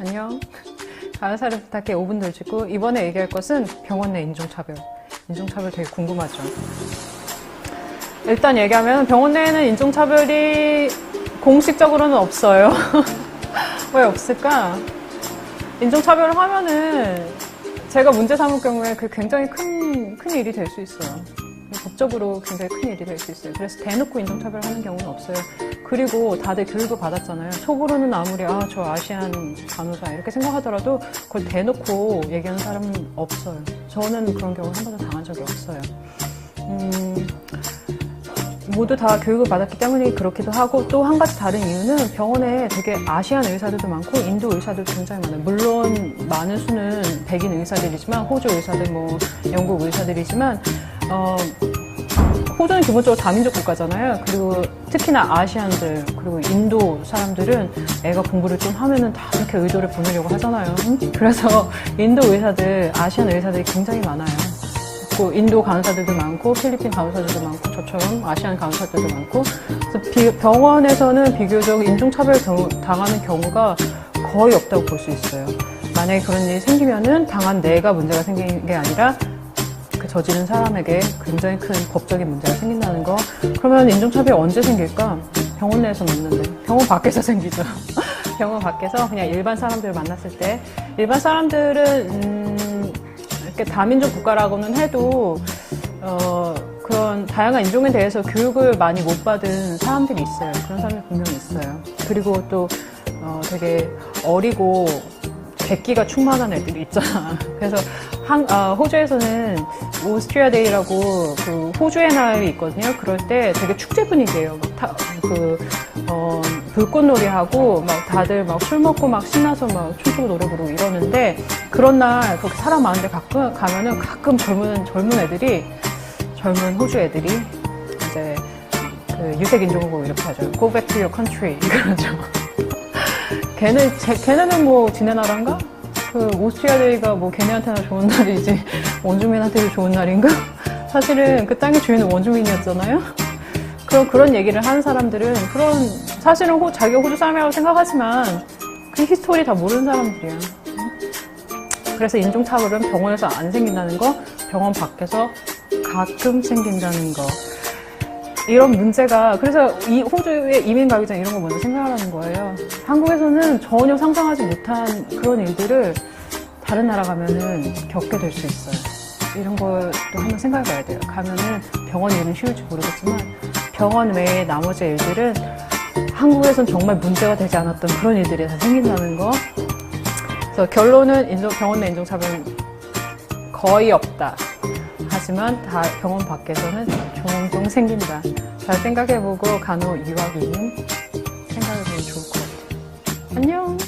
안녕. 간호사를 부탁해 5분 더 주고 이번에 얘기할 것은 병원 내 인종차별. 인종차별 되게 궁금하죠. 일단 얘기하면 병원 내에는 인종차별이 공식적으로는 없어요. 왜 없을까? 인종차별을 하면은 제가 문제 삼을 경우에 그 굉장히 큰, 큰 일이 될 수 있어요. 법적으로 굉장히 큰 일이 될 수 있어요. 그래서 대놓고 인종차별 하는 경우는 없어요. 그리고 다들 교육을 받았잖아요. 초보로는 아무리, 아, 저 아시안 간호사 이렇게 생각하더라도 그걸 대놓고 얘기하는 사람은 없어요. 저는 그런 경우 한 번도 당한 적이 없어요. 음, 모두 다 교육을 받았기 때문에 그렇기도 하고 또 한 가지 다른 이유는 병원에 되게 아시안 의사들도 많고 인도 의사들도 굉장히 많아요. 물론 많은 수는 백인 의사들이지만 호주 의사들, 뭐 영국 의사들이지만 어, 호주는 기본적으로 다민족 국가잖아요. 그리고 특히나 아시안들 그리고 인도 사람들은 애가 공부를 좀 하면은 다 이렇게 의도를 보내려고 하잖아요. 응? 그래서 인도 의사들, 아시안 의사들이 굉장히 많아요. 그 인도 간호사들도 많고 필리핀 간호사들도 많고 저처럼 아시안 간호사들도 많고 그래서 비- 병원에서는 비교적 인종차별 경우- 당하는 경우가 거의 없다고 볼 수 있어요. 만약에 그런 일이 생기면은 당한 내가 문제가 생기는 게 아니라 그 저지른 사람에게 굉장히 큰 법적인 문제가 생긴다는 거. 그러면 인종차별이 언제 생길까? 병원 내에서는 없는데. 병원 밖에서 생기죠. 병원 밖에서 그냥 일반 사람들을 만났을 때. 일반 사람들은, 음, 이렇게 다민족 국가라고는 해도, 어, 그런 다양한 인종에 대해서 교육을 많이 못 받은 사람들이 있어요. 그런 사람이 분명히 있어요. 그리고 또, 어, 되게 어리고 객기가 충만한 애들이 있잖아. 그래서 한, 아, 호주에서는 오스트리아 데이라고 그 호주의 날이 있거든요. 그럴 때 되게 축제 분위기예요. 막 타, 그, 어, 불꽃놀이 하고 막 다들 막 술 먹고 막 신나서 막 춤추고 노래 부르고 이러는데 그런 날 그렇게 사람 많은데 가끔 가면은 가끔 젊은, 젊은 애들이 젊은 호주 애들이 이제 그 유색 인종고 이렇게 하죠. Go back to your country. 이러죠. 걔네, 제, 걔네는 뭐 지네 나라인가? 그 오스트리아 데이가 뭐 걔네한테나 좋은 날이지 원주민한테도 좋은 날인가? 사실은 그 땅의 주인은 원주민이었잖아요. 그런 그런 얘기를 하는 사람들은 그런 사실은 호, 자기가 호주 사람이라고 생각하지만 그 히스토리 다 모르는 사람들이야. 그래서 인종차별은 병원에서 안 생긴다는 거, 병원 밖에서 가끔 생긴다는 거. 이런 문제가 그래서 이 호주에 이민 가기 전에 이런 거 먼저 생각하라는 거예요. 한국에서는 전혀 상상하지 못한 그런 일들을 다른 나라 가면은 겪게 될 수 있어요. 이런 것도 한번 생각해 봐야 돼요. 가면은 병원 일은 쉬울지 모르겠지만 병원 외의 나머지 일들은 한국에선 정말 문제가 되지 않았던 그런 일들이 다 생긴다는 거. 그래서 결론은 인종, 병원 내 인종차별은 거의 없다. 하지만 다 병원 밖에서는 종종 생긴다. 잘 생각해보고 간호 유학이는 생각해보면 좋을 것 같아요. 안녕!